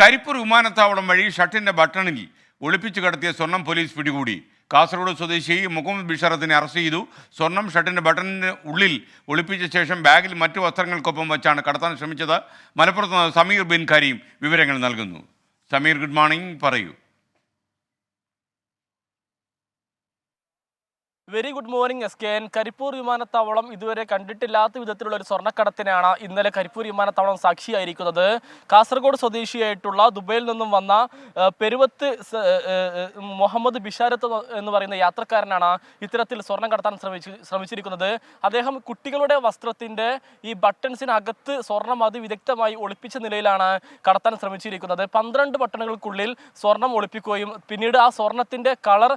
കരിപ്പൂർ വിമാനത്താവളം വഴി ഷട്ടിന്റെ ബട്ടണിൽ ഒളിപ്പിച്ചു കടത്തിയ സ്വർണം പോലീസ് പിടികൂടി. കാസർഗോഡ് സ്വദേശി മുഹമ്മദ് ബിഷറത്തിനെ അറസ്റ്റ് ചെയ്തു. സ്വർണം ഷട്ടിന്റെ ബട്ടണിന് ഉള്ളിൽ ഒളിപ്പിച്ച ശേഷം ബാഗിൽ മറ്റു വസ്ത്രങ്ങൾക്കൊപ്പം വെച്ചാണ് കടത്താൻ ശ്രമിച്ചത്. മലപ്പുറത്ത് സമീർ ബിൻ കരീം വിവരങ്ങൾ നൽകുന്നു. സമീർ ഗുഡ് മോർണിംഗ് പറയൂ. Very good morning S K N Karipur വിമാനത്താവളം ഇതുവരെ കണ്ടിട്ടില്ലാത്ത വിധത്തിലുള്ള ഒരു സ്വർണക്കടത്തിനാണ് ഇന്നലെ കരിപ്പൂർ വിമാനത്താവളം സാക്ഷിയായിരിക്കുന്നത്. കാസർഗോഡ് സ്വദേശിയായിട്ടുള്ള ദുബൈയിൽ നിന്നും വന്ന പെരുവത്ത് മുഹമ്മദ് ബിഷാരത്ത് എന്ന് പറയുന്ന യാത്രക്കാരനാണ് ഇത്തരത്തിൽ സ്വർണം കടത്താൻ ശ്രമിച്ചു ശ്രമിച്ചിരിക്കുന്നത്. അദ്ദേഹം കുട്ടികളുടെ വസ്ത്രത്തിന്റെ ഈ ബട്ടൺസിനകത്ത് സ്വർണം അതിവിദഗ്ധമായി ഒളിപ്പിച്ച നിലയിലാണ് കടത്താൻ ശ്രമിച്ചിരിക്കുന്നത്. പന്ത്രണ്ട് ബട്ടണുകൾക്കുള്ളിൽ സ്വർണം ഒളിപ്പിക്കുകയും പിന്നീട് ആ സ്വർണത്തിന്റെ കളർ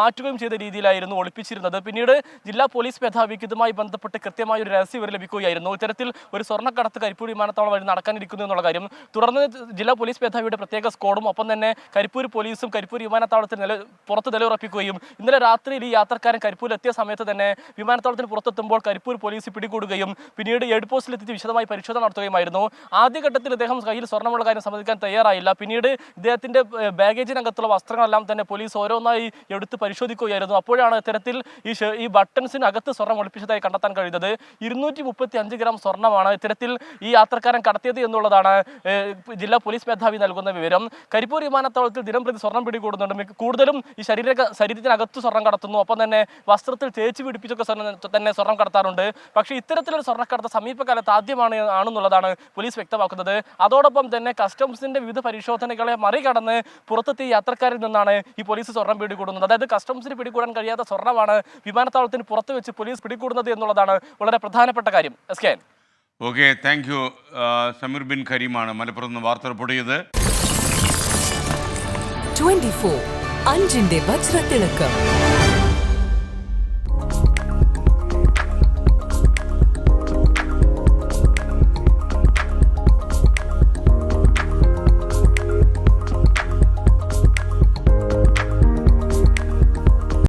മാറ്റുകയും ചെയ്ത രീതിയിലായിരുന്നു ഒളിപ്പിച്ചിരുന്നത് പിന്നീട് ജില്ലാ പോലീസ് മേധാവിക്ക് ഇതുമായി ബന്ധപ്പെട്ട് കൃത്യമായ ഒരു രഹസ്യ വിവരം ലഭിക്കുകയായിരുന്നു. ഇത്തരത്തിൽ ഒരു സ്വർണക്കടത്ത് കരിപ്പൂർ വിമാനത്താവളം വഴി നടക്കാനിരിക്കുന്നു എന്നുള്ള കാര്യം. തുടർന്ന് ജില്ലാ പോലീസ് മേധാവിയുടെ പ്രത്യേക സ്ക്വാഡും ഒപ്പം തന്നെ കരിപ്പൂർ പോലീസും കരിപ്പൂർ വിമാനത്താവളത്തിൽ നില പുറത്ത് നിലയുറപ്പിക്കുകയും ഇന്നലെ രാത്രിയിൽ ഈ യാത്രക്കാരൻ കരിപ്പൂരിൽ എത്തിയ സമയത്ത് തന്നെ വിമാനത്താവളത്തിന് പുറത്തെത്തുമ്പോൾ കരിപ്പൂർ പോലീസ് പിടികൂടുകയും പിന്നീട് എഡ് പോസ്റ്റിലെത്തി വിശദമായി പരിശോധന നടത്തുകയുമായിരുന്നു. ആദ്യഘട്ടത്തിൽ ഇദ്ദേഹം കയ്യിൽ സ്വർണമുള്ള കാര്യം സമ്മതിക്കാൻ തയ്യാറായില്ല. പിന്നീട് ഇദ്ദേഹത്തിന്റെ ഏഹ്, ബാഗേജിനകത്തുള്ള വസ്ത്രങ്ങളെല്ലാം തന്നെ പോലീസ് ഓരോന്നായി എടുത്ത് പരിശോധിക്കുകയായിരുന്നു. അപ്പോഴാണ് ഇത്തരത്തിൽ ഈ ഈ ബട്ടൺസിനകത്ത് സ്വർണം ഒളിപ്പിച്ചതായി കണ്ടെത്താൻ കഴിയുന്നത് ഇരുന്നൂറ്റി മുപ്പത്തി അഞ്ച് ഗ്രാം സ്വർണമാണ് ഇത്തരത്തിൽ ഈ യാത്രക്കാരൻ കടത്തിയത് എന്നുള്ളതാണ് ജില്ലാ പോലീസ് മേധാവി നൽകുന്ന വിവരം. കരിപ്പൂർ വിമാനത്താവളത്തിൽ ദിനം പ്രതി സ്വർണം പിടികൂടുന്നുണ്ട്. കൂടുതലും ഈ ശരീര ശരീരത്തിനകത്ത് സ്വർണം കടത്തുന്നു. ഒപ്പം തന്നെ വസ്ത്രത്തിൽ തേച്ച് പിടിപ്പിച്ചൊക്കെ സ്വർണം തന്നെ സ്വർണം കടത്താറുണ്ട്. പക്ഷേ ഇത്തരത്തിലൊരു സ്വർണക്കടത്ത് സമീപകാലത്ത് ആദ്യമാണ് ആണെന്നുള്ളതാണ് പോലീസ് വ്യക്തമാക്കുന്നത്. അതോടൊപ്പം തന്നെ കസ്റ്റംസിന്റെ വിവിധ പരിശോധനകളെ മറികടന്ന് പുറത്തെത്തിയ യാത്രക്കാരിൽ നിന്നാണ് ഈ പോലീസ് സ്വർണം പിടികൂടുന്നത്. അതായത് കസ്റ്റംസിന് പിടികൂടാൻ കഴിയാത്ത സ്വർണമാണ് വിമാനത്താവളത്തിന് പുറത്ത് വെച്ച് പോലീസ് പിടികൂടുന്നത് എന്നുള്ളതാണ് വളരെ പ്രധാനപ്പെട്ട കാര്യം. S K okay thank you Sameer Bin കരീമാണ് മലപ്പുറത്ത് നിന്ന് വാർത്ത റിപ്പോർട്ട് ചെയ്തത് ട്വന്റി ഫോർ അഞ്ചിന്റെ വജ്രത്തിളക്കം.